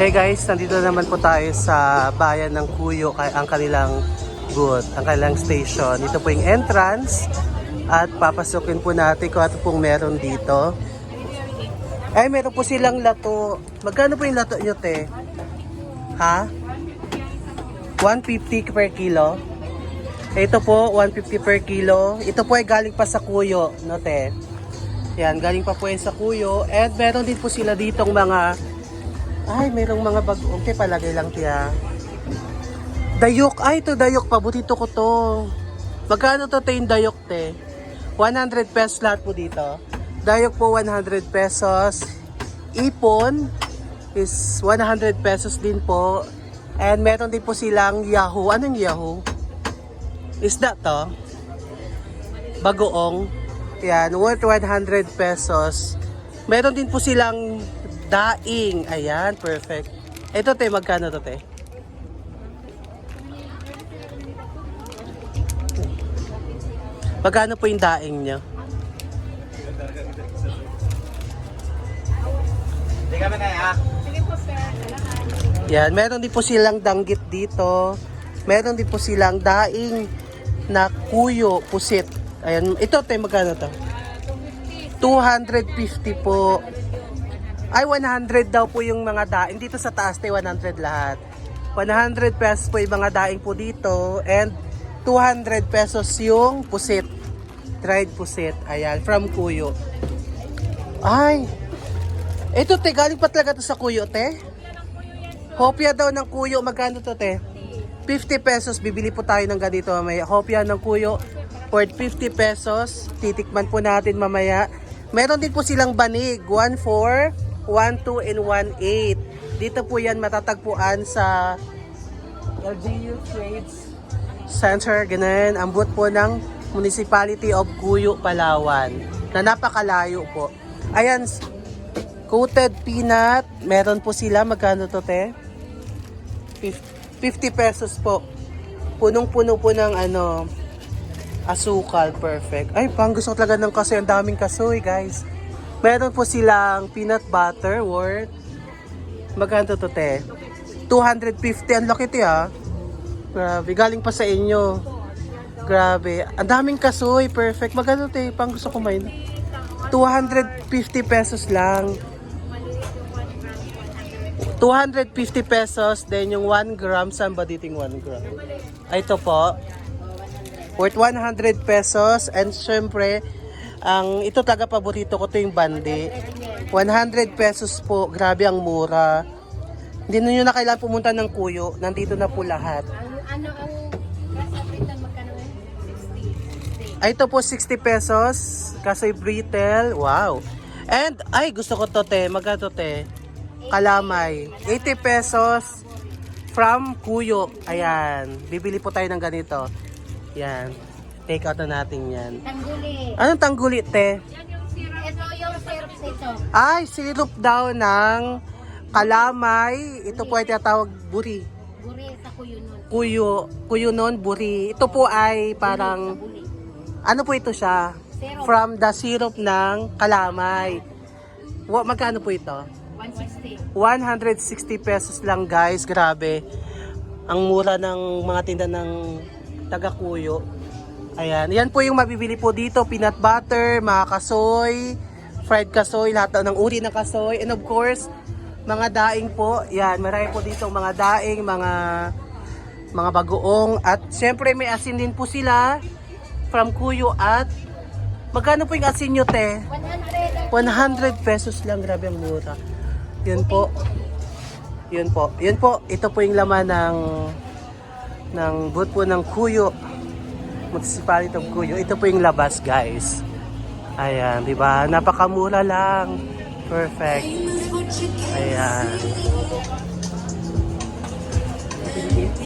Hey guys, nandito naman po tayo sa bayan ng Kuyo, ang kanilang booth, ang kanilang station. Ito po yung entrance at papasukin po natin kung ano pong meron dito. Ay, meron po silang lato. Magkano po yung lato nyo, te? Ha? 150 per kilo? Ito po, 150 per kilo. Ito po ay galing pa sa Kuyo, no, te? Yan, galing pa po yan sa Kuyo. And meron din po sila ditong mga ay, mayroong mga bag. Okay, palagay lang tiya. Dayok. Ay, ito dayok. Paborito ko to. Magkano to te yung dayok te? 100 pesos lahat po dito. Dayok po 100 pesos. Ipon is 100 pesos din po. And meron din po silang Yahoo. Anong Yahoo? Is that to? Bagoong. Yan, worth 100 pesos. Meron din po silang daing. Ayan, perfect. Ito te, magkano to te? Magkano po yung daing nyo? Hindi kami na ah. Yan, meron din po silang danggit dito. Meron din po silang daing na kuyo, pusit. Ayan, ito te, magkano to? 250 po. Ay, 100 daw po yung mga daing. Dito sa taas, te, 100 lahat. 100 pesos po yung mga daing po dito. And 200 pesos yung pusit. Dried pusit. Ayan, from Kuyo. Ay, ito te, galing pa talaga to sa Kuyo, te? Hopya daw ng Kuyo. Magkano to, te? 50 pesos. Bibili po tayo ng ganito mamaya. Hopya ng Kuyo. Worth 50 pesos. Titikman po natin mamaya. Meron din po silang banig. 1.4, 1.2, and 1.8. Dito po yan matatagpuan sa LGU Trades Center. Ganun. Ang booth po ng Municipality of Cuyo, Palawan. Na napakalayo po. Ayan, coated peanut. Meron po sila. Magkano to, te? 50 pesos po. Punong-puno po ng ano, asukal. Perfect. Ay, pang gusto talaga ng kasoy. Ang daming kasoy, guys. Meron po silang peanut butter worth. Magkano to, te? 250. Ang laki, te, ha? Grabe. Galing pa sa inyo. Grabe. Ang daming kasoy. Perfect. Magkano, te? Pang gusto ko main. 250 pesos lang. 250 pesos, then yung 1 gram, saan ba dito yung 1 gram? Ay, ito po. Worth 100 pesos, and syempre, ang ito talaga paborito ko to yung bandi. 100 pesos po, grabe ang mura. Hindi nyo na kailangan pumunta ng kuyo, nandito na po lahat. Ang ano ang nasa Britain magkano eh? 60. 60. Ay, ito po 60 pesos, kasoy brittle, wow. And, ay, gusto ko to te, magkano to te? Kalamay, 80 pesos from Kuyo. Ayan, bibili po tayo ng ganito. Yan, take out na natin yan. Tangguli. Anong tangguli te? Ito yung syrup nito. Ay, sirup daw ng kalamay. Ito po ay tinatawag buri. Guri sa kuyunon. Kuyo, kuyo nun, buri. Ito po ay parang, Buli. ano po ito siya? Syrup. From the syrup ng kalamay. Wa, magkano po ito? 160. 160 pesos lang guys, grabe. Ang mura ng mga tinda ng taga-kuyo. Ayan, yan po yung mabibili po dito, peanut butter, mga kasoy, fried kasoy, lahat ng uri ng kasoy, and of course, mga daing po. Yan, marami po dito mga daing, mga mga bagoong at syempre may asin din po sila from Kuyo at magkano po yung asin nyo te? 100. 100 pesos lang, grabe ang mura. Yun po. Yun po. Yun po. Ito po yung laman ng ng booth po ng Kuyo. Municipality of Kuyo. Ito po yung labas, guys. Ayan, di ba? Napakamura lang. Perfect. Ayan.